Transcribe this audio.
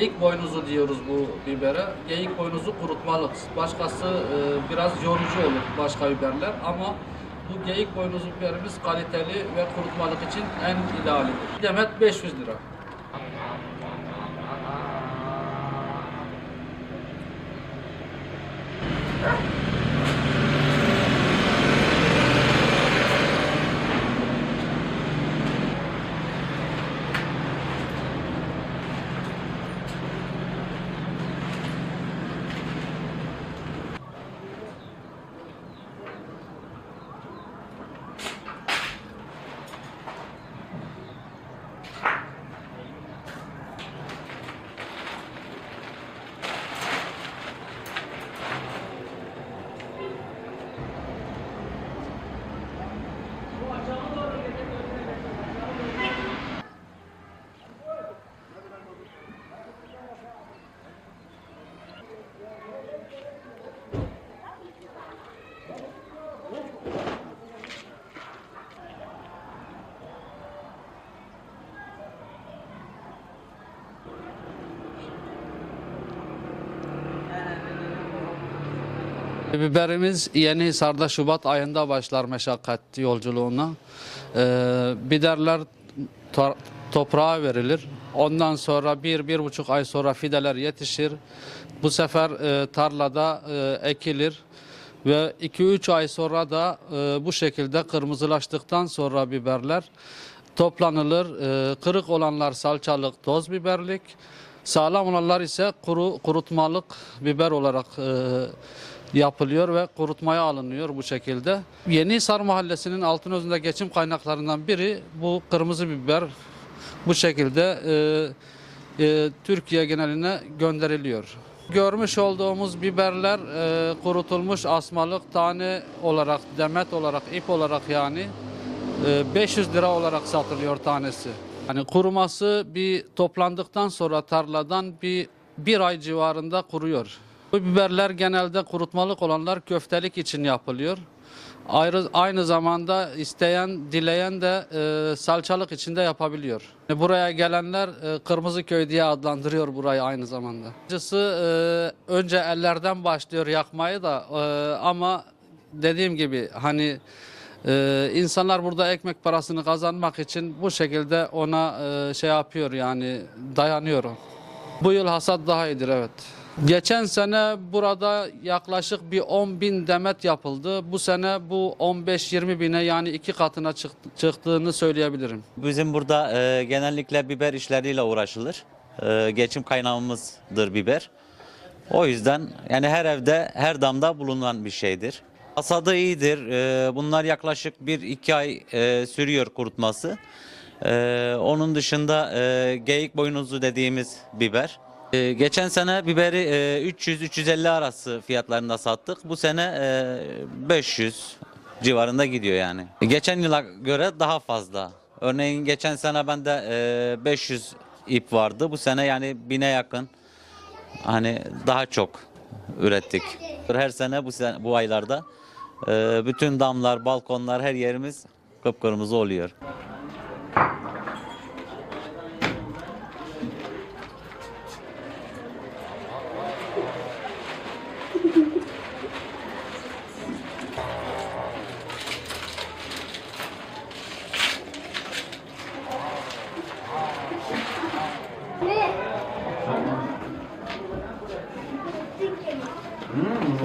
Geyik boynuzu diyoruz bu bibere. Geyik boynuzu kurutmalık. Başkası e, biraz yorucu olur başka biberler ama bu geyik boynuzu biberimiz kaliteli ve kurutmalık için en idealidir. Demet 500 lira. Biberimiz Yeni Hisar'da Şubat ayında başlar meşakkat yolculuğuna. Ee, biberler to- toprağa verilir. Ondan sonra bir, bir buçuk ay sonra fideler yetişir. Bu sefer e, tarlada e, ekilir. Ve 2-3 ay sonra da e, bu şekilde kırmızılaştıktan sonra biberler toplanılır. E, kırık olanlar salçalık, toz biberlik. Sağlam olanlar ise kuru kurutmalık biber olarak e, yapılıyor ve kurutmaya alınıyor bu şekilde. Yenihisar Mahallesi'nin Altınözü'nde geçim kaynaklarından biri bu kırmızı biber bu şekilde e, e, Türkiye geneline gönderiliyor. Görmüş olduğumuz biberler e, kurutulmuş asmalık tane olarak, demet olarak, ip olarak yani e, 500 lira olarak satılıyor tanesi. Hani kuruması bir toplandıktan sonra tarladan bir bir ay civarında kuruyor. Bu biberler genelde kurutmalık olanlar köftelik için yapılıyor. Ayrı, aynı zamanda isteyen, dileyen de e, salçalık içinde yapabiliyor. Buraya gelenler e, Kırmızı Köy diye adlandırıyor burayı aynı zamanda. Acısı e, önce ellerden başlıyor yakmayı da e, ama dediğim gibi hani e, insanlar burada ekmek parasını kazanmak için bu şekilde ona e, şey yapıyor yani dayanıyor. Bu yıl hasat daha iyidir evet. Geçen sene burada yaklaşık bir 10 bin demet yapıldı. Bu sene bu 15-20 bine yani iki katına çık- çıktığını söyleyebilirim. Bizim burada e, genellikle biber işleriyle uğraşılır. E, geçim kaynağımızdır biber. O yüzden yani her evde, her damda bulunan bir şeydir. Hasadı iyidir. E, bunlar yaklaşık 1-2 ay e, sürüyor kurutması. E, onun dışında e, geyik boynuzu dediğimiz biber. E, geçen sene biberi e, 300-350 arası fiyatlarında sattık. Bu sene e, 500 civarında gidiyor yani. Geçen yıla göre daha fazla. Örneğin geçen sene bende e, 500 ip vardı. Bu sene yani bine yakın. Hani daha çok ürettik. Her sene bu sene, bu aylarda e, bütün damlar, balkonlar, her yerimiz kıpkırmızı oluyor. Hmm,